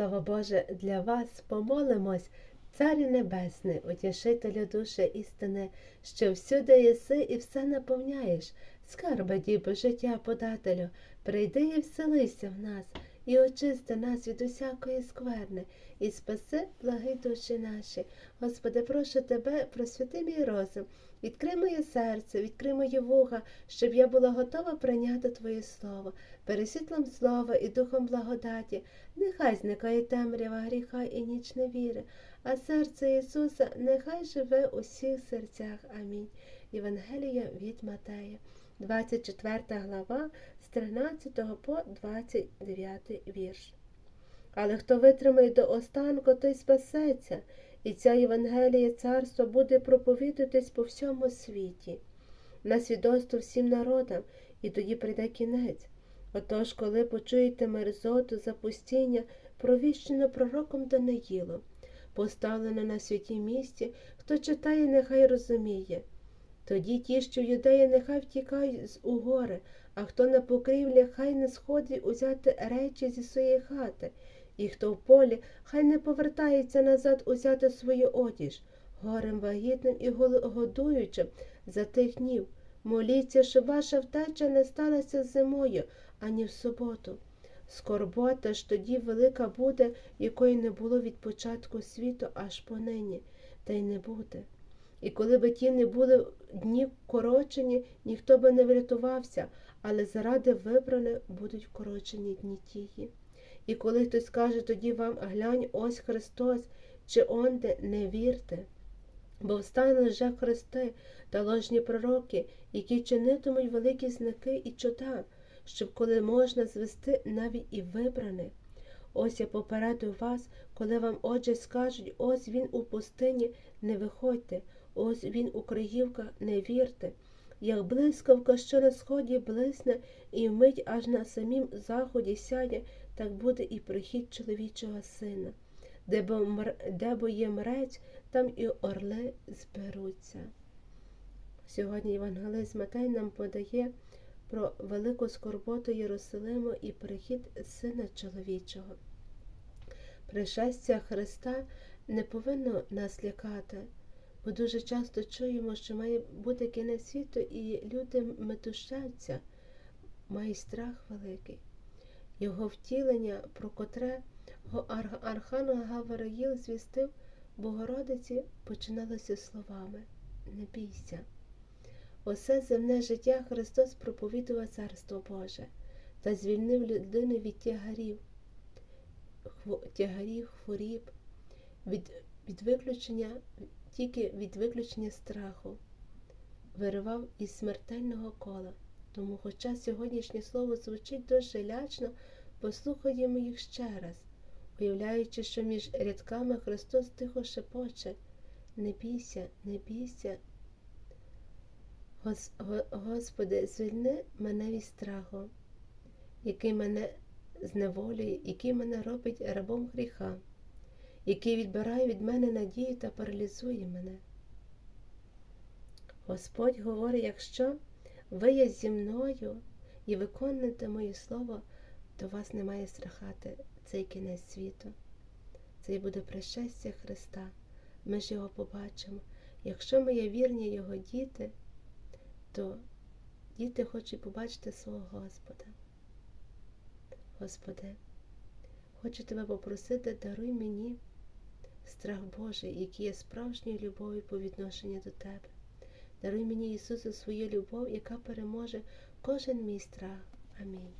Слово Боже, для вас помолимось, Царі Небесний, утішителю душі істини, що всюди єси і все наповняєш, скарби діби життя подателю, прийди і вселися в нас, і очисти нас від усякої скверни, і спаси благи душі наші. Господи, прошу тебе, просвіти мій розум, відкрий моє серце, відкрий мої вуха, щоб я була готова прийняти Твоє Слово, пересвітлом слова і духом благодаті. Нехай зникає темрява гріха і ніч невіри, а серце Ісуса нехай живе у всіх серцях. Амінь. Євангелія від Матея, 24 глава, з 13 по 29 вірш. Але хто витримає до останку, той спасеться, і ця Євангелія царства буде проповідуватись по всьому світі, на свідоцтво всім народам, і тоді прийде кінець. Отож, коли почуєте мерзоту, запустіння, провіщено пророком Даниїлом, поставлено на святій місці, хто читає, нехай розуміє. Тоді ті, що юдеї, нехай втікають з угори, а хто на покрівлі, хай не сходить узяти речі зі своєї хати, і хто в полі, хай не повертається назад узяти свою одіж, горем вагітним і годуючим за тих днів. Моліться, щоб ваша втеча не сталася зимою, ані в суботу. Скорбота ж тоді велика буде, якої не було від початку світу аж понині, та й не буде. І коли би ті не були дні вкорочені, ніхто би не врятувався, але заради вибраних будуть вкорочені дні тії. І коли хтось скаже тоді вам, глянь, ось Христос, чи онде, не вірте. Бо встануть лже Христи та ложні пророки, які чинитимуть великі знаки і чуда, щоб коли можна звести навіть і вибраних. Ось я попередую вас, коли вам отже скажуть, ось він у пустині, не виходьте, ось він у Криївках, не вірте. Як блискавка, що на сході блисне, і вмить аж на самім заході сяде, так буде і прихід чоловічого сина. Де бо, мр... де бо є мрець, там і орли зберуться. Сьогодні Євангелист Матей нам подає про велику скорботу Єрусалиму і прихід Сина чоловічого. Пришестя Христа не повинно нас лякати, бо дуже часто чуємо, що має бути кінець світу, і люди метушаться, мають страх великий. Його втілення, про котре Архангел Гавраїл звістив Богородиці, починалося словами Не бійся. Усе земне життя Христос проповідував Царство Боже та звільнив людину від тягарів, тягарів, хворіб, від, від виключення, тільки від виключення страху, виривав із смертельного кола. Тому, хоча сьогоднішнє слово звучить дуже лячно, послухаємо їх ще раз, уявляючи, що між рядками Христос тихо шепоче Не бійся, не бійся. Господи, звільни мене від страху, який мене зневолює, який мене робить рабом гріха, який відбирає від мене надію та паралізує мене. Господь говорить, якщо ви є зі мною і виконуєте моє слово, то вас немає страхати цей кінець світу. Це і буде пришестя Христа. Ми ж його побачимо. Якщо ми є вірні Його діти, то діти хочуть побачити свого Господа. Господи, хочу тебе попросити, даруй мені страх Божий, який є справжньою любов'ю по відношенню до Тебе. Даруй мені, Ісусу, свою любов, яка переможе кожен мій страх. Амінь.